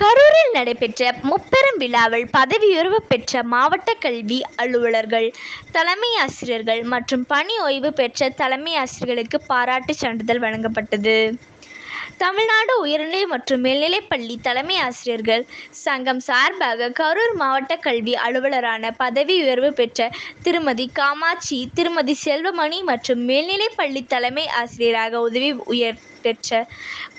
கரூரில் நடைபெற்ற முப்பெரும் விழாவில் பதவியுயர்வு பெற்ற மாவட்ட கல்வி அலுவலர்கள் தலைமை ஆசிரியர்கள் மற்றும் பணி ஓய்வு பெற்ற தலைமை ஆசிரியர்களுக்கு பாராட்டுச் சான்றிதழ் வழங்கப்பட்டது. தமிழ்நாடு உயர்நிலை மற்றும் மேல்நிலைப்பள்ளி தலைமை ஆசிரியர்கள் சங்கம் சார்பாக கரூர் மாவட்ட கல்வி அலுவலரான பதவி உயர்வு பெற்ற திருமதி காமாட்சி திருமதி செல்வமணி மற்றும் மேல்நிலைப்பள்ளி தலைமை ஆசிரியராக உதவி உயர் பெற்ற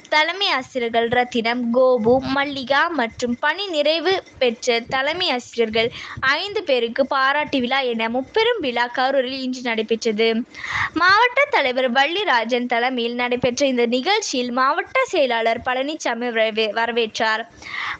தலைமை ஆசிரியர்கள் ரத்தினம் கோபு மல்லிகா மற்றும் பணி நிறைவு பெற்ற தலைமை ஆசிரியர்கள் ஐந்து பேருக்கு பாராட்டு விழா என முப்பெரும் விழா கரூரில் இன்று நடைபெற்றது. மாவட்ட தலைவர் வள்ளிராஜன் தலைமையில் நடைபெற்ற இந்த நிகழ்ச்சியில் மாவட்ட செயலாளர் பழனிசாமி வரவே- வரவேற்றார்.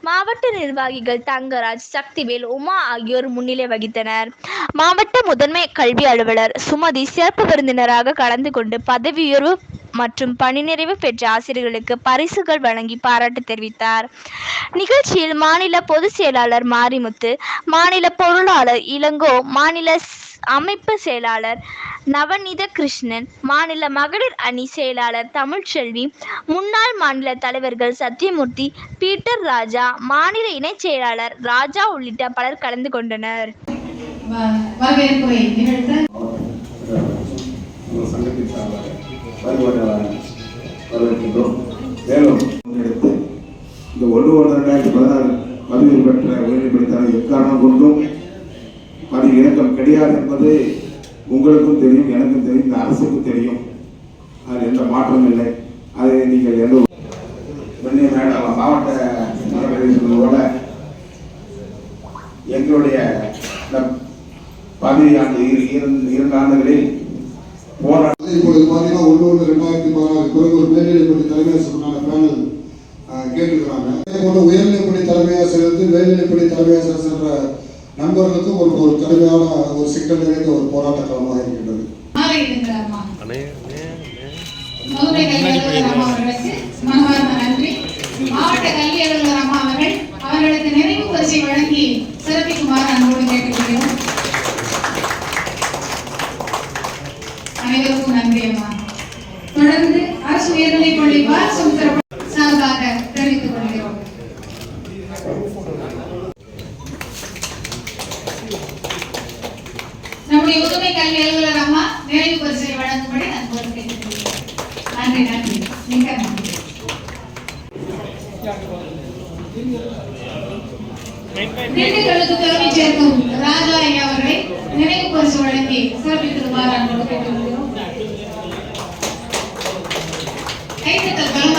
மாவட்ட நிர்வாகிகள் தங்கராஜ் சக்திவேல் உமா ஆகியோர் முன்னிலை வகித்தனர். மாவட்ட முதன்மை கல்வி அலுவலர் சுமதி சிறப்பு விருந்தினராக கலந்து கொண்டு பதவி உயர்வு மற்றும் பணி நிறைவு பெற்ற ஆசிரியர்களுக்கு பரிசுகள் வழங்கி பாராட்டு தெரிவித்தார். நிகழ்ச்சியில் மாநில பொதுச் செயலாளர் மாரிமுத்து மாநில பொருளாளர் இளங்கோ மாநில அமைப்பு செயலாளர் நவநீத கிருஷ்ணன் மாநில மகளிர் அணி செயலாளர் தமிழ்ச்செல்வி முன்னாள் மாநில தலைவர்கள் சத்யமூர்த்தி பீட்டர் ராஜா மாநில இணைச் செயலாளர் ராஜா உள்ளிட்ட பலர் கலந்து கொண்டனர். வரவேற்புரை நிகழ்த்த வரவேற்கின்றோம் மேலும் எடுத்து இந்த ஒன்று ஒன்று ரெண்டாயிரத்தி பதினாறு பதவியில் பெற்ற உயர்நிலைப்படுத்தாளர் எக்காரணம் கொண்டும் அது இணக்கம் கிடையாது என்பது உங்களுக்கும் தெரியும் எனக்கும் தெரியும் இந்த அரசுக்கும் தெரியும் அது எந்த மாற்றமும் இல்லை அதை நீங்கள் எந்த வெண்ணி மேடம் மாவட்ட நலவழி எங்களுடைய இந்த பதவியாண்டு இரு- இரண்டு ஆண்டுகளில் இப்பொழுது பார்த்தீங்கன்னா ஒன்று ஒன்று ரெண்டாயிரத்தி பதினாறு பிறகு ஒரு மேல்நிலைப்பள்ளி தலைமை ஆசிரியருக்கான பேனல் கேட்டிருக்கிறாங்க. அதே போல உயர்நிலைப்பள்ளி தலைமை ஆசிரியர் வந்து மேல்நிலைப்பள்ளி தலைமை ஆசிரியர் சென்ற நண்பர்களுக்கும் ஒரு ஒரு கடுமையான ஒரு சிக்கல் நிறைந்த ஒரு போராட்ட களமாக இருக்கின்றது. மாவட்ட கல்வி அலுவலர் அம்மா அவர்கள் அவர்களுக்கு நிறைவு பரிசை வழங்கி சிறப்பிக்குமாறு அன்போடு கேட்டுக்கொள்கிறோம் அனைவருக்கும் நன்றி அம்மா. தொடர்ந்து அரசு உயர்நிலைப் பள்ளி பாலசமுத்திர சார்பாக தெரிவித்துக் கொள்கிறோம். நம்முடைய உதவி கல்வி அலுவலர் அம்மா நிறைவு பரிசை வழங்கும்படி நான் கோரிக்கை நன்றி நன்றி. மிக்க நன்றி. திண்டுக்கல்லுக்கு தலைமை சேர்க்கும் ராஜா ஐயா அவர்களை Eita, tá bom?